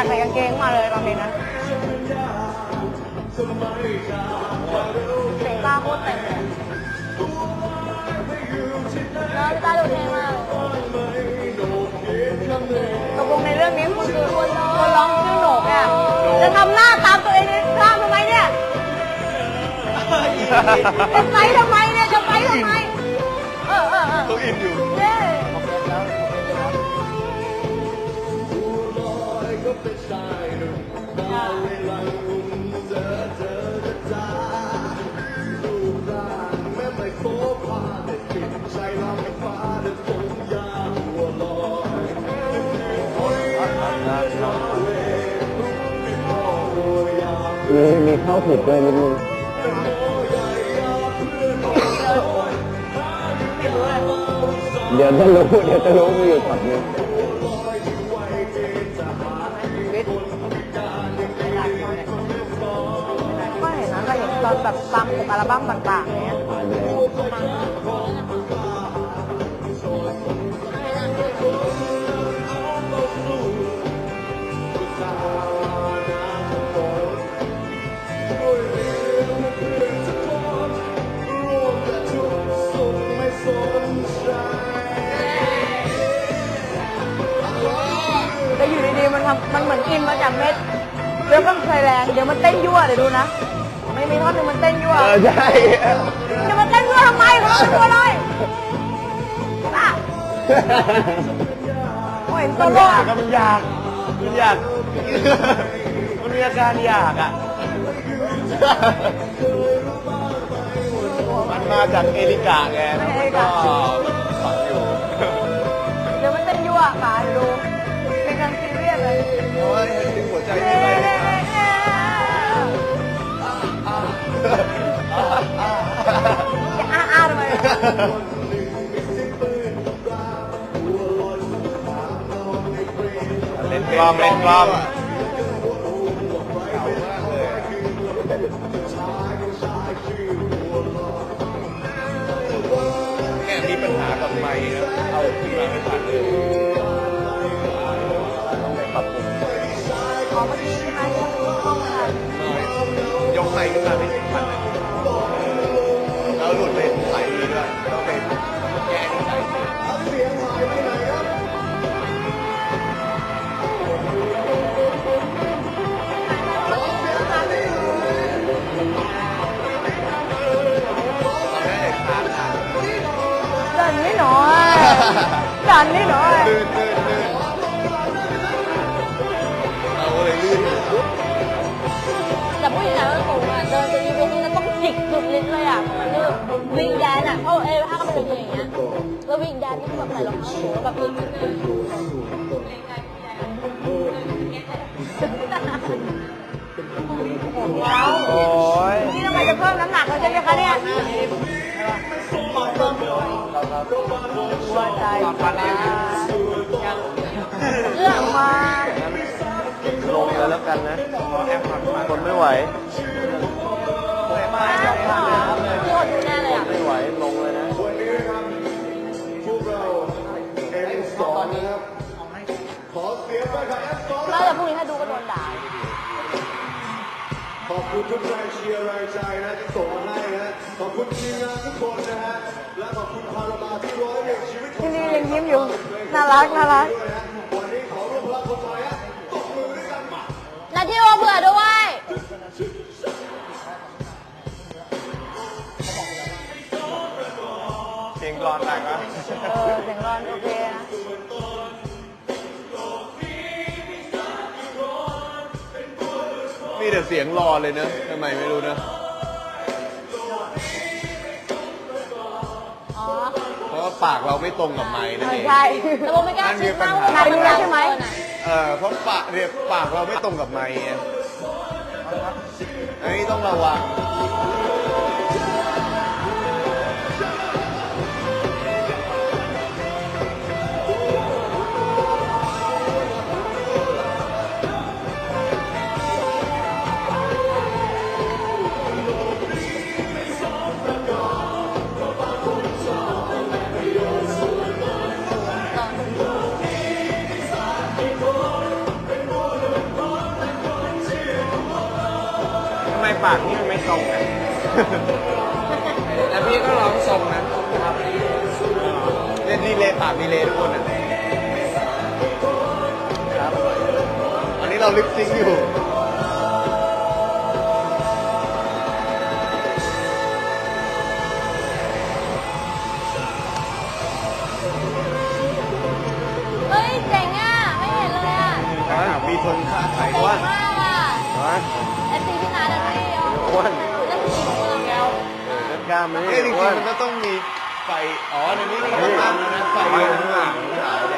ากใส่กางเกงมาเลยตอนนี้นะเสียงตาโคตรเต็มเลยน้องพี่ตาดูเท่มากตกลงในเรื่องนี้คุณคือคนร้องคนร้องชื่อโหนกอะจะทำหน้าตามตัวเองในภาพทำไมเนี่ยจะไปทำไมเนี่ยจะไปทำไม เออเออเออ เขาอินอยู่ มีมีเข้าผิดด้วยนิดนึงเดี๋ยวจะรู้เดี๋ยวจะรู้มีอยู่ช็อตนึงก็เห็นนะก็เห็นตอนแบบตามปกอัลบั้มต่างๆเนี้ย มันทำมันเหมือนกินมาจากเม็ดเวลกัมไทยแลนด์เดี๋ยวมันเต้นยั่วเดี๋ยวดูนะ ไม่มีท่อนหนึ่งมันเต้นยั่วเออใช่จะมาเต้นยั่วทำไมเขาเป็นตัวเลยอะโอ้ยเห็นโซมันโล่อยากอะมันอยากมันอยาก มันมีอาการอยากอะ มันมาจากเอริกาไงแล้วก็ฝัง เล่นกล้องเล่นกล้องแค่มีปัญหากับไมค์นะเอาขึ้นมาไม่ทันเลยต้องไปปรับปรุง ดันนิดหน่อยลื่นลื่นลื่นเราเลยลื่นแต่ผู้หญิงหนาสูงอะเดินจะยืนไปนี่แล้วต้องจิกสุดลิ้นเลยอะมันคือวิ่งแดนอะเพราะเอ้ถ้าก็เป็นอย่างเงี้ยแล้ววิ่งแดนนี่แบบใส่รองเท้าสูงแล้วแบบยืนโใจปลาเรื่องมาลงเลยแล้วกันนะคนไม่ไหว ขอบคุณทุกแรงเชียร์แรงใจนะที่ส่งมาให้นะขอบคุณทีมงานทุกคนนะฮะและขอบคุณพาราบาที่ร้อยเรียงชีวิตที่นี่ยังยิ้มอยู่น่ารักน่ารัก ด้วยนะ แต่เสียงรอเลยเนอะทำไมไม่รู้นะอ๋อเพราะว่าปากเราไม่ตรงกับไม้นั่นเอเอองใช่แต่โบไม่กล้าคิดมากนายรู้แล้วใช่ไหม เออเพราะปากเนี่ยปากเราไม่ตรงกับไม้ไงอันนี้ต้องระวัง ปากนี่มันไม่ตรงกันแต่พี่ก็ร้องทรงนะครับเล่นดีเลยปากดีเลยทุกคนอะครับอันนี้เราลิปซิงค์อยู่เฮ้ยเจ๋งอะ ไม่เห็นเลยอะมีธงชาติไทยเจ๋งว่ามากอะ ฮะเอฟซีพี่นาดอะพี่เอาอ้วนเรื่องจริงเมืองแล้วเล่นกล้ามไหมเอ้ยจริงอ้วนๆมันก็ต้องมีไฟอ๋อในนี้มันก็ตั้งนะไฟอยู่ข้างหลังขาวแด